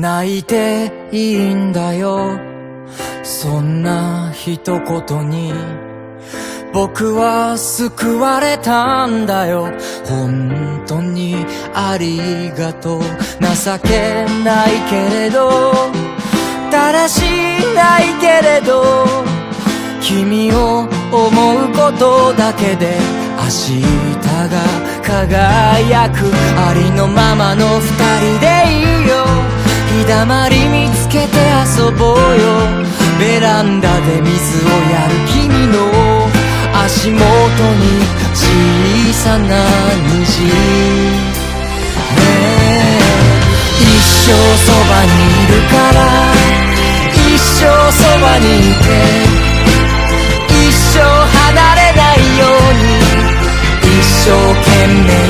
泣いていいんだよ。そんな一言に僕は救われたんだよ。本当にありがとう。情けないけれどだらしないけれど君を思うことだけで明日が輝く。ありのままの二人まり見つけて遊ぼうよ。ベランダで水をやる君の足元に小さな虹。ねえ。一生そばにいるから。一生そばにいて。一生離れないように。一生懸命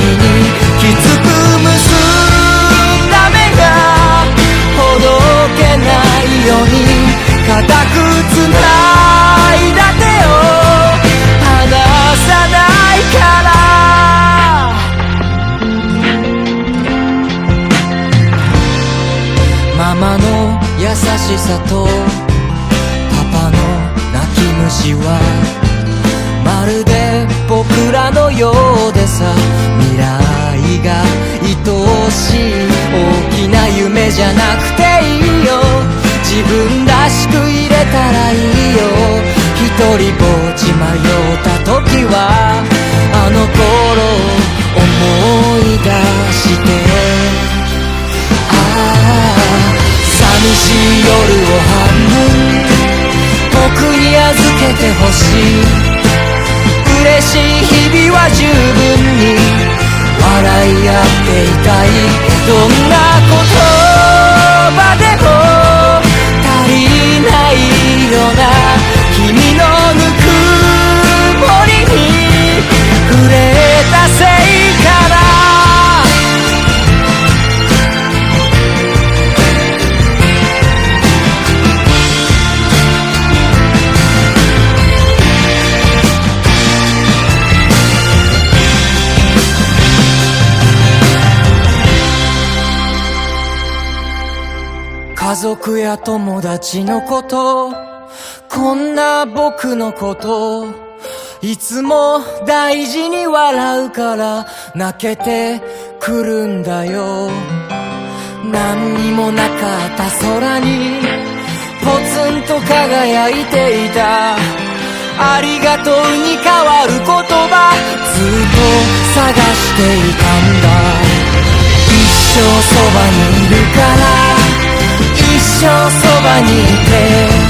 固くつないだ手を離さないから。ママの優しさとパパの泣き虫はまるで僕らのようでさ未来が愛おしい大きな夢じゃなくていいよ。自分らしく入れたらいいよ。一人ぼっち迷った時はあの頃を思い出して。ああ寂しい夜を半分僕に預けてほしい。嬉しい日々は十分に笑い合っていたい。家族や友達のこと。こんな僕のこと。いつも大事に笑うから泣けてくるんだよ。何にもなかった空にポツンと輝いていた。ありがとうに変わる言葉ずっと探していたんだ。一生そばにいるから一生そばにいて。